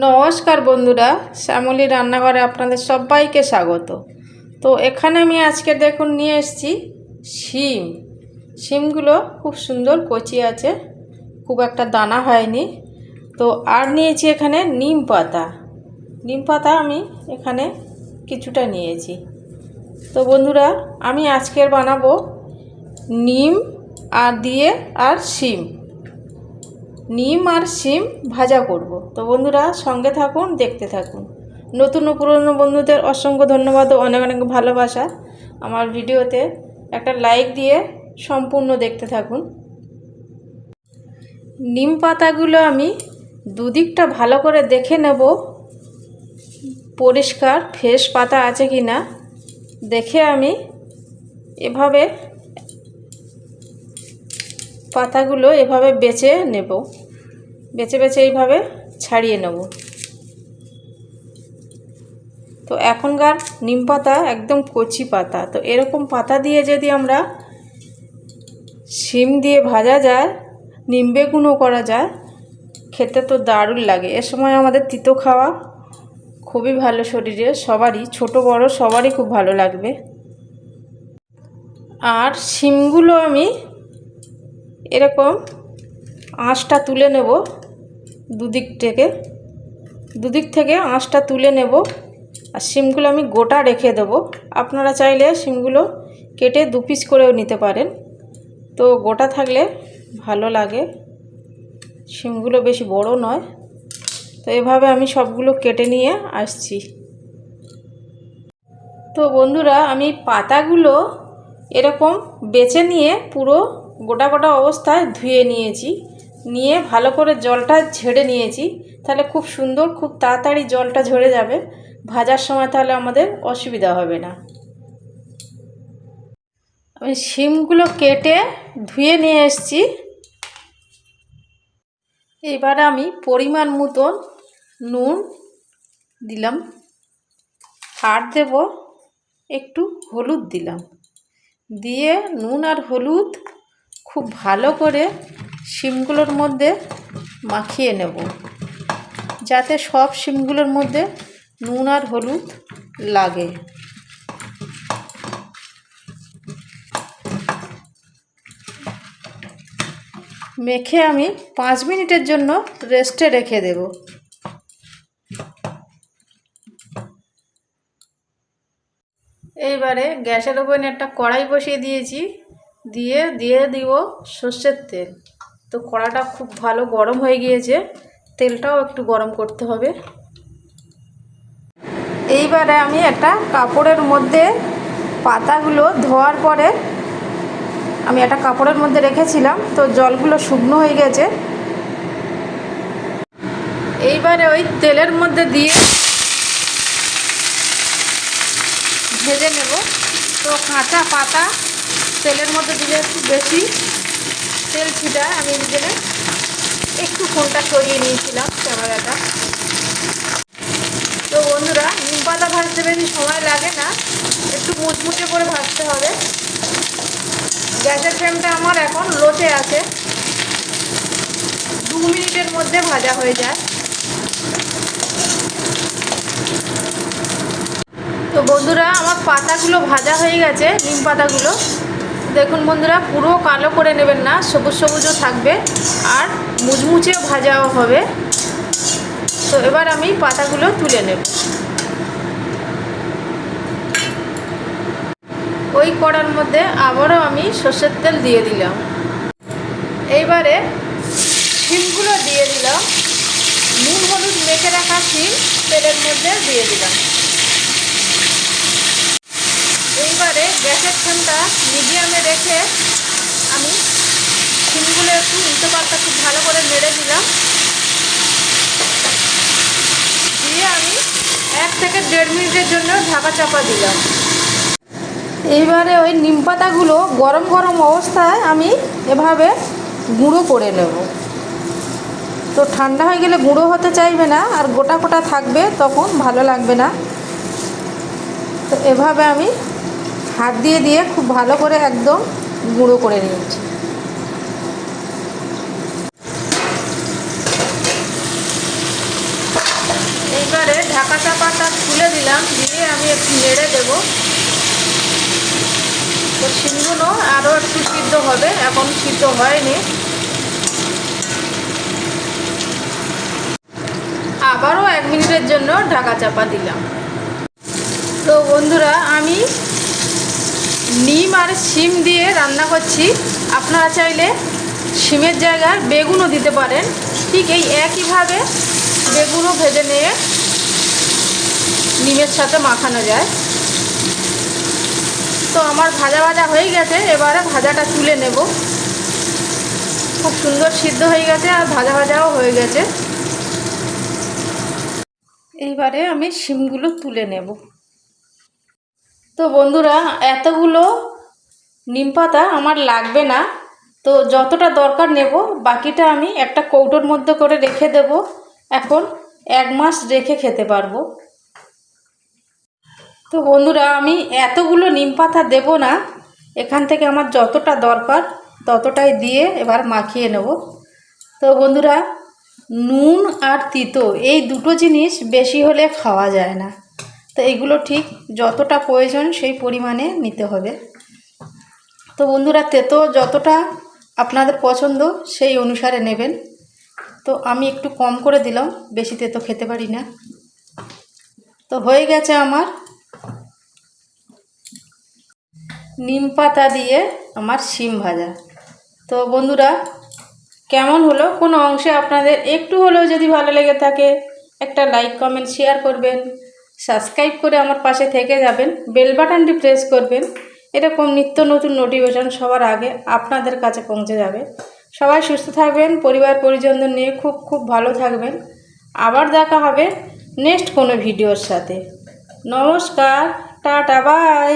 নমস্কার বন্ধুরা, শ্যামলী রান্নাঘরে আপনাদের সবাইকে স্বাগত। তো এখানে আমি আজকে দেখুন নিয়ে এসেছি শিম। শিমগুলো খুব সুন্দর কচি আছে, খুব একটা দানা হয়নি। তো আর নিয়েছি এখানে নিম পাতা। নিম পাতা আমি এখানে কিছুটা নিয়েছি। তো বন্ধুরা, আমি আজকের বানাবো নিম আর দিয়ে আর শিম। নিম আর শিম ভাজা করব। তো বন্ধুরা সঙ্গে থাকুন, দেখতে থাকুন। নতুন ও পুরনো বন্ধুদের অসংখ্য ধন্যবাদ ও অনেক অনেক ভালোবাসা। আমার ভিডিওতে একটা লাইক দিয়ে সম্পূর্ণ দেখতে থাকুন। নিম পাতাগুলো আমি দুদিকটা ভালো করে দেখে নেব। পরিষ্কার, ফ্রেশ পাতা আছে কি না দেখে আমি এভাবে পাতাগুলো এভাবে বেছে নেব। বেছে বেছে এইভাবে ছাড়িয়ে নেব। তো এখনকার নিম পাতা একদম কচি পাতা। তো এরকম পাতা দিয়ে যদি আমরা শিম দিয়ে ভাজা যায়, নিম বেগুনও করা যায়, খেতে তো দারুণ লাগে। এ সময় আমাদের তিতো খাওয়া খুবই ভালো শরীরে, সবারই, ছোট, বড়, সবারই খুব ভালো লাগবে। আর শিমগুলো আমি এরকম আঁশটা তুলে নেব দুদিক থেকে। দুদিক থেকে আঁশটা তুলে নেব আর শিমগুলো আমি গোটা রেখে দেবো। আপনারা চাইলে শিমগুলো কেটে দু পিস করেও নিতে পারেন। তো গোটা থাকলে ভালো লাগে। শিমগুলো বেশি বড় নয়। তো এভাবে আমি সবগুলো কেটে নিয়ে আসছি। তো বন্ধুরা, আমি পাতাগুলো এরকম বেছে নিয়ে পুরো গোটা গোটা অবস্থায় ধুয়ে নিয়েছি। নিয়ে ভালো করে জলটা ঝেড়ে নিয়েছি। তাহলে খুব সুন্দর, খুব তাড়াতাড়ি জলটা ঝরে যাবে। ভাজার সময় তাহলে আমাদের অসুবিধা হবে না। আমি শিমগুলো কেটে ধুয়ে নিয়ে এসেছি। এবার আমি পরিমাণ মতন নুন দিলাম। আর দেব একটু হলুদ দিলাম। দিয়ে নুন আর হলুদ খুব ভালো করে শিমগুলোর মধ্যে মাখিয়ে নেব। যাতে সব শিমগুলোর মধ্যে নুন আর হলুদ লাগে। মেখে আমি পাঁচ মিনিটের জন্য রেস্টে রেখে দেব। এইবারে গ্যাসের ওপরে একটা কড়াই বসিয়ে দিয়েছি। দিয়ে দিয়ে দিব সর্ষের তেল। তো কড়াটা খুব ভালো গরম হয়ে গিয়েছে, তেলটাও একটু গরম করতে হবে। এইবারে আমি একটা কাপড়ের মধ্যে পাতাগুলো ধোয়ার পরে আমি একটা কাপড়ের মধ্যে রেখেছিলাম, তো জলগুলো শুকনো হয়ে গেছে। এইবারে ওই তেলের মধ্যে দিয়ে ভেজে নেব। তো কাঁচা পাতা তেলের মধ্যে দিলে একটু বেশি তেল ছিটায় আমি নিজের একটু ফোনটা সরিয়ে নিয়েছিলাম ক্যামেরাটা। তো বন্ধুরা, নিম পাতা ভাজতে বেশি সময় লাগে না, একটু মুচমুচে করে ভাজতে হবে। গ্যাসের ফ্লেমটা আমার এখন লোতে আছে। দু মিনিটের মধ্যে ভাজা হয়ে যায়। তো বন্ধুরা, আমার পাতাগুলো ভাজা হয়ে গেছে, নিম পাতাগুলো। দেখুন বন্ধুরা, পুরো কালো করে নেবেন না, সবুজ সবুজও থাকবে, আর মুচমুচেও ভাজাও হবে। তো এবার আমি পাতাগুলো তুলে নেব। ওই কড়ার মধ্যে আবারও আমি সর্ষের তেল দিয়ে দিলাম। এইবারে শিমগুলো দিয়ে দিলাম। নুন, হলুদ মেখে রাখা শিম, তেলের মধ্যে দিয়ে দিলাম। এইবারে গ্যাসের ফ্লেমটা মিডিয়ামে রেখে আমি শিমগুলো একটু উল্টো পাল্টা খুব ভালো করে নেড়ে দিলাম। দিয়ে আমি এক থেকে দেড় মিনিটের জন্য ঢাকা চাপা দিলাম। এইবারে ওই নিম পাতাগুলো গরম গরম অবস্থায় আমি এভাবে গুঁড়ো করে নেব। তো ঠান্ডা হয়ে গেলে গুঁড়ো হতে চাইবে না, আর গোটা গোটা থাকবে তখন ভালো লাগবে না। তো এভাবে আমি হাত দিয়ে দিয়ে খুব ভালো করে একদম গুঁড়ো করে নিয়েছি। এইবারে ঢাকা চাপাটা খুলে দিলাম, দিয়ে আমি একটু নেড়ে দেব। তো শিমগুলো আরও একটু সিদ্ধ হবে, এখন সিদ্ধ হয়নি। আবারও এক মিনিটের জন্য ঢাকা চাপা দিলাম। তো বন্ধুরা, আমি নিম আর শিম দিয়ে রান্না করছি। আপনারা চাইলে শিমের জায়গায় বেগুনও দিতে পারেন। ঠিক এই একইভাবে বেগুনও ভেজে নিয়ে নিমের সাথে মাখানো যায়। তো আমার ভাজা ভাজা হয়ে গেছে, এবারে ভাজাটা তুলে নেব। খুব সুন্দর সিদ্ধ হয়ে গেছে আর ভাজা ভাজাও হয়ে গেছে। এইবারে আমি শিমগুলো তুলে নেব। তো বন্ধুরা, এতগুলো নিম পাতা আমার লাগবে না। তো যতটা দরকার নেব, বাকিটা আমি একটা কৌটোর মধ্যে করে রেখে দেব। এখন এক মাস রেখে খেতে পারব। তো বন্ধুরা, আমি এতগুলো নিম পাতা দেব না। এখান থেকে আমার যতটা দরকার ততটাই দিয়ে এবার মাখিয়ে নেব। তো বন্ধুরা, নুন আর তিতো, এই দুটো জিনিস বেশি হলে খাওয়া যায় না। তো এগুলো ঠিক যতটা প্রয়োজন সেই পরিমাণে নিতে হবে। তো বন্ধুরা তেতো যতটা আপনাদের পছন্দ সেই অনুসারে নেবেন। তো আমি একটু কম করে দিলাম, বেশি তেতো খেতে পারি না। তো হয়ে গেছে আমার নিম পাতা দিয়ে আমার শিম ভাজা। তো বন্ধুরা, কেমন হলো? কোনো অংশে আপনাদের একটু হলেও যদি ভালো লেগে থাকে, একটা লাইক, কমেন্ট, শেয়ার করবেন। সাবস্ক্রাইব করে আমার পাশে থেকে যাবেন, বেল বাটনটি প্রেস করবেন। এরকম নিত্য নতুন নোটিফিকেশন সবার আগে আপনাদের কাছে পৌঁছে যাবে। সবাই সুস্থ থাকবেন, পরিবার পরিজনদের নিয়ে খুব খুব ভালো থাকবেন। আবার দেখা হবে নেক্সট কোনো ভিডিওর সাথে। নমস্কার, টাটা, বাই।